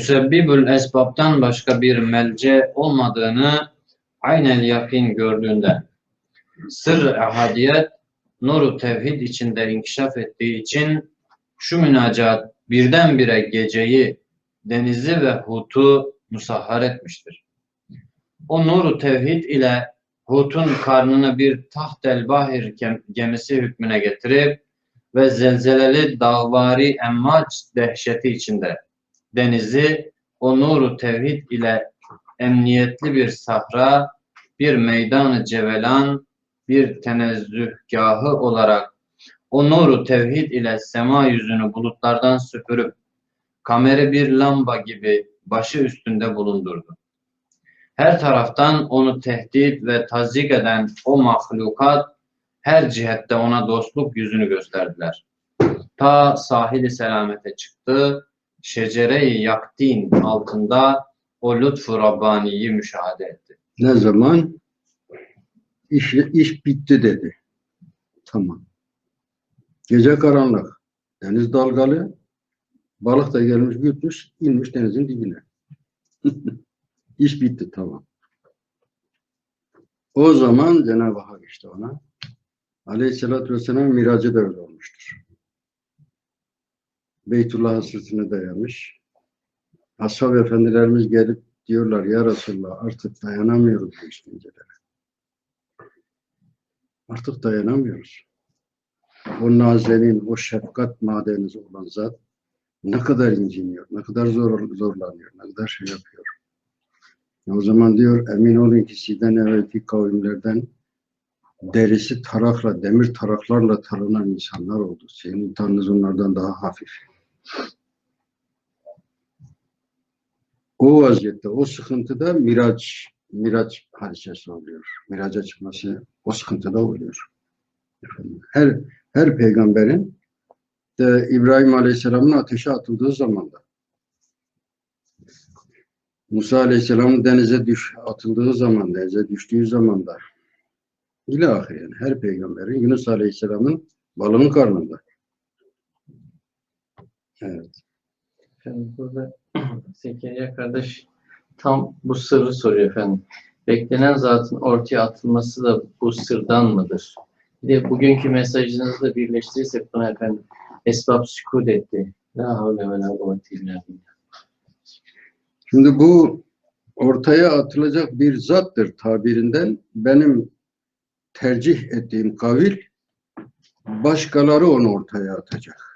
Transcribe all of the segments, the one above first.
müsebbibül esbabtan başka bir melce olmadığını aynel yakin gördüğünde sır ahadiyet nuru tevhid içinde inkişaf ettiği için şu münacat birdenbire geceyi, denizi ve hutu musahhar etmiştir. O nuru tevhid ile hutun karnını bir tahtel bahir kem- gemisi hükmüne getirip ve zelzeleli dağvari emmaç dehşeti içinde denizi o nuru tevhid ile emniyetli bir sahra, bir meydanı cevelan, bir tenezzühgahı olarak o nuru tevhid ile sema yüzünü bulutlardan süpürüp kameri bir lamba gibi başı üstünde bulundurdu. Her taraftan onu tehdit ve tazik eden o mahlukat her cihette ona dostluk yüzünü gösterdiler. Ta sahili selamete çıktı, şecere-i yaktin altında o lütfu Rabbani'yi müşahede etti. Ne zaman? İş, iş bitti dedi. Tamam. Gece karanlık. Deniz dalgalı. Balık da gelmiş yutmuş, inmiş denizin dibine. İş bitti tamam. O zaman Cenab-ı Hak işte ona Aleyhisselatü Vesselam miracı da öyle olmuştur. Beytullah'a sırtını dayamış. Ashab efendilerimiz gelip diyorlar ya Resulallah artık dayanamıyoruz bu işkencelere. Artık dayanamıyoruz. O nazenin, o şefkat madeniz olan zat ne kadar inciniyor, ne kadar zor, zorlanıyor, ne kadar şey yapıyor. O zaman diyor emin olun ki sizden evvelki kavimlerden derisi tarakla, demir taraklarla taranan insanlar oldu. Senin imtihanınız onlardan daha hafif. O vaziyette, o sıkıntıda miraç, miraç hadisesi oluyor. Miraca çıkması o sıkıntıda oluyor. Her her peygamberin de İbrahim Aleyhisselam'ın ateşe atıldığı zamanda Musa Aleyhisselam'ın denize düş, atıldığı zaman, denize düştüğü zamanda ilahi yani her peygamberin Yunus Aleyhisselam'ın balığın karnında. Evet. Efendim burada Zekeriya kardeş tam bu sırrı soruyor efendim. Beklenen zatın ortaya atılması da bu sırdan mıdır? Bir de bugünkü mesajınızla birleştirirsek buna efendim esbab sükut etti. La havle ve la kuvvete illa billah. Şimdi bu ortaya atılacak bir zattır tabirinden benim tercih ettiğim kavil başkaları onu ortaya atacak.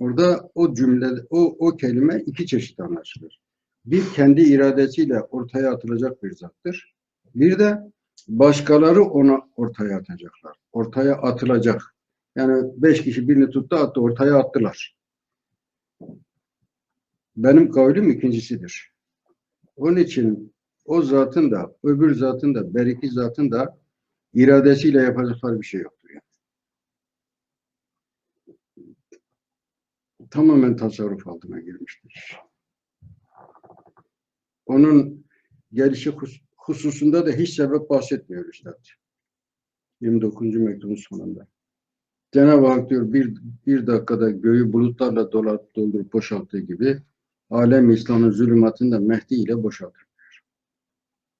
Orada o cümle, o, o kelime iki çeşit anlaşılır. Bir kendi iradesiyle ortaya atılacak bir zattır. Bir de başkaları ona ortaya atacaklar. Ortaya atılacak. Yani beş kişi birini tuttu attı ortaya attılar. Benim kavlim ikincisidir. Onun için o zatın da, öbür zatın da, beriki zatın da iradesiyle yapacakları bir şey yoktur. Yani. Tamamen tasarruf altına girmiştir. Onun gelişi hus- hususunda da hiç sebep bahsetmiyor Üstad. 29. mektubun sonunda. Cenab-ı Hak diyor bir, bir dakikada göğü bulutlarla dolat, doldurup boşalttığı gibi alem İslam'ın zulümatını da Mehdi ile boşaltır.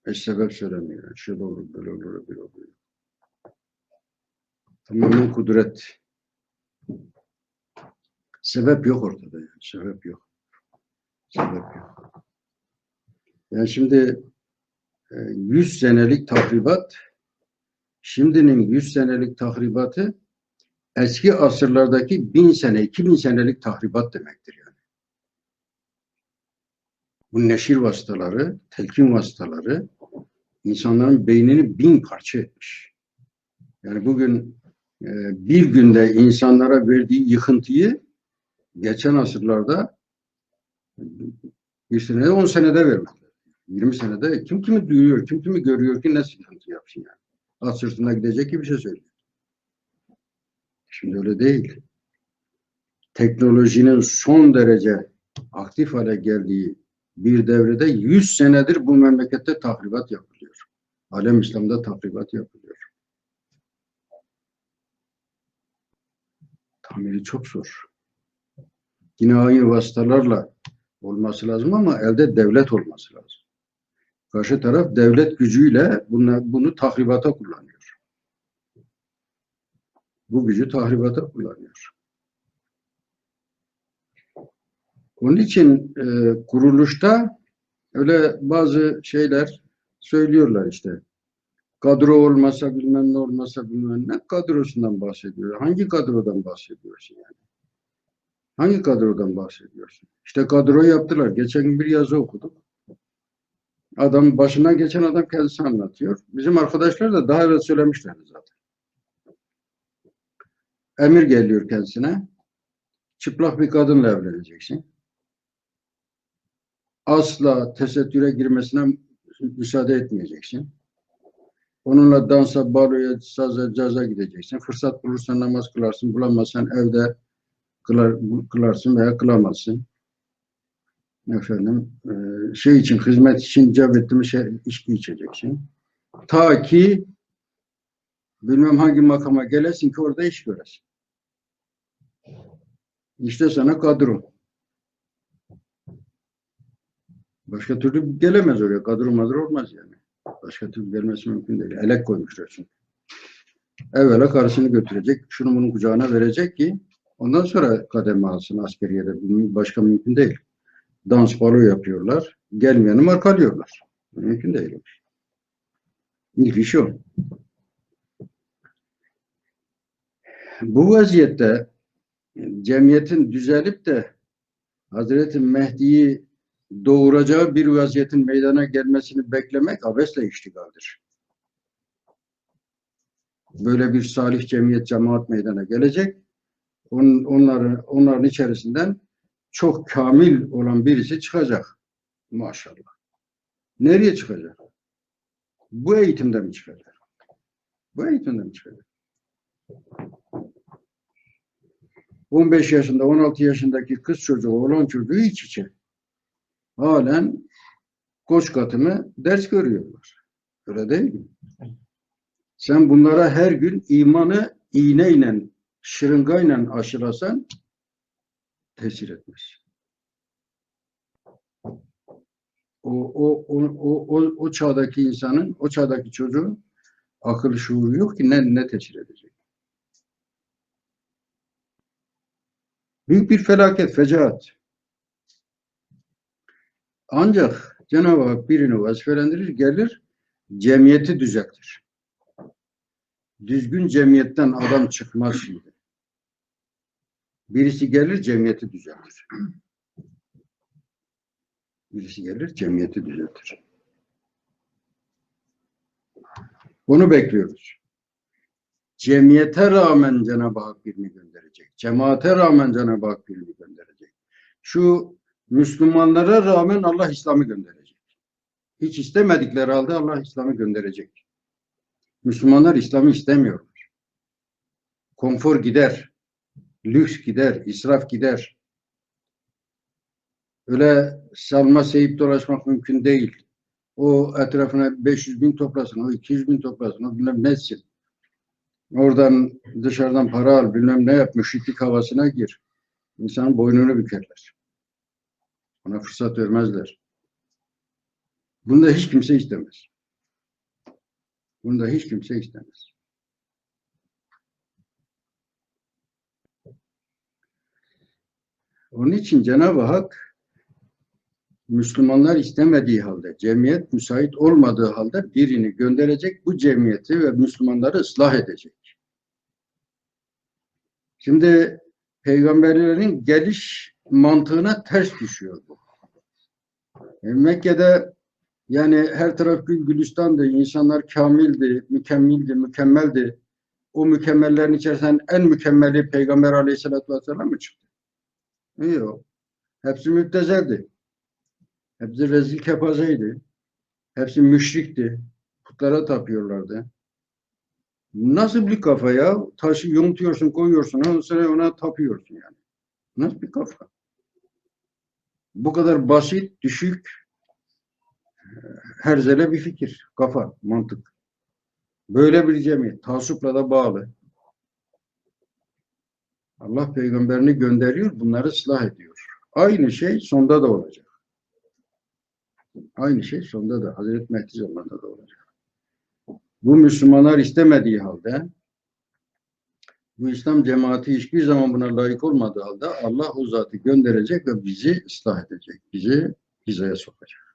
Hiç sebep söylemiyor. Şöyle olur, böyle olur, böyle olur. Tamamen kudret. Sebep yok ortada yani. Sebep yok. Sebep yok. Yani şimdi e, 100 senelik tahribat şimdinin 100 senelik tahribatı eski asırlardaki 1000 sene, 2000 senelik tahribat demektir yani. Bu neşir vasıtaları, telkin vasıtaları insanların beynini bin parça etmiş. Yani bugün e, bir günde insanlara verdiği yıkıntıyı geçen asırlarda bir senede, on senede vermediler. 20 senede kim kimi duyuyor, kim kimi görüyor ki ne sıkıntı yapsın yani. At sırtına gidecek gibi bir şey söylüyor. Şimdi öyle değil. Teknolojinin son derece aktif hale geldiği bir devrede 100 senedir bu memlekette tahribat yapılıyor. Alem İslam'da tahribat yapılıyor. Tamiri çok zor. Yine aynı vasıtalarla olması lazım ama elde devlet olması lazım. Karşı taraf devlet gücüyle bunu, bunu tahribata kullanıyor. Bu gücü tahribata kullanıyor. Onun için e, kuruluşta öyle bazı şeyler söylüyorlar işte. Kadro olmasa bilmem ne olmasa bilmem ne kadrosundan bahsediyor. Hangi kadrodan bahsediyorsun yani? Hangi kadrodan bahsediyorsun? İşte kadro yaptılar. Geçen gün bir yazı okuduk. Adam başından geçen adam kendisi anlatıyor. Bizim arkadaşlar da daha evvel söylemişlerdi zaten. Emir geliyor kendisine. Çıplak bir kadınla evleneceksin. Asla tesettüre girmesine müsaade etmeyeceksin. Onunla dansa, baloya, saza, caza gideceksin. Fırsat bulursan namaz kılarsın, bulamazsan evde kılar, kılarsın veya kılamazsın. Efendim, e, şey için, hizmet için cep ettiğimiz şey, içki içeceksin. Ta ki bilmem hangi makama gelesin ki orada iş göresin. İşte sana kadro. Başka türlü gelemez oraya. Kadro madro olmaz yani. Başka türlü gelmesi mümkün değil. Elek koymuşlar çünkü. Evvela karısını götürecek, şunu bunun kucağına verecek ki ondan sonra kademe alsın askeriyede. Başka mümkün değil. Dans balo yapıyorlar. Gelmeyeni markalıyorlar. Mümkün değil. İlk iş o. Bu vaziyette cemiyetin düzelip de Hazreti Mehdi'yi doğuracağı bir vaziyetin meydana gelmesini beklemek abesle iştigaldir. Böyle bir salih cemiyet cemaat meydana gelecek. On, onların, onların içerisinden çok kamil olan birisi çıkacak. Maşallah. Nereye çıkacak? Bu eğitimde mi çıkacak? Bu eğitimde mi çıkacak? 15 yaşında, 16 yaşındaki kız çocuğu, oğlan çocuğu iç içe. Halen koç katımı ders görüyorlar. Öyle değil mi? Sen bunlara her gün imanı iğneyle, şırıngayla aşılasan tesir etmez. O, o, o, o, o, o çağdaki insanın, o çağdaki çocuğun akıl şuuru yok ki ne, ne tesir edecek. Büyük bir felaket, fecaat. Ancak Cenab-ı Hak birini vazifelendirir, gelir, cemiyeti düzeltir. Düzgün cemiyetten adam çıkmaz şimdi. Birisi gelir, cemiyeti düzeltir. Birisi gelir, cemiyeti düzeltir. Bunu bekliyoruz. Cemiyete rağmen Cenab-ı Hak birini gönderecek. Cemaate rağmen Cenab-ı Hak birini gönderecek. Şu Müslümanlara rağmen Allah İslam'ı gönderecek. Hiç istemedikleri halde Allah İslam'ı gönderecek. Müslümanlar İslam'ı istemiyorlar. Konfor gider, lüks gider, israf gider. Öyle salma seyip dolaşmak mümkün değil. O etrafına 500 bin toplasın, o 200 bin toplasın, o bilmem ne etsin. Oradan dışarıdan para al, bilmem ne yap, müşriklik havasına gir. İnsanın boynunu bükerler. Ona fırsat vermezler. Bunu da hiç kimse istemez. Bunu da hiç kimse istemez. Onun için Cenab-ı Hak Müslümanlar istemediği halde, cemiyet müsait olmadığı halde birini gönderecek, bu cemiyeti ve Müslümanları ıslah edecek. Şimdi peygamberlerin geliş mantığına ters düşüyor bu. E, Mekke'de yani her taraf gül gülistandı, insanlar kamildi, mükemmildi, mükemmeldi. O mükemmellerin içerisinden en mükemmeli Peygamber Aleyhisselatü Vesselam mı çıktı? Yok. Hepsi müptezeldi. Hepsi rezil kepazeydi. Hepsi müşrikti. Putlara tapıyorlardı. Nasıl bir kafa ya? Taşı yontuyorsun, koyuyorsun, ondan sonra ona tapıyorsun yani. Nasıl bir kafa? Bu kadar basit, düşük, herzele bir fikir, kafa, mantık. Böyle bir cemiyet, tasupla da bağlı. Allah peygamberini gönderiyor, bunları ıslah ediyor. Aynı şey sonda da olacak. Aynı şey sonda da Hazreti Mehdi zamanında da olacak. Bu Müslümanlar istemediği halde bu İslam cemaati hiçbir zaman buna layık olmadığı halde Allah o zatı gönderecek ve bizi ıslah edecek. Bizi hizaya sokacak.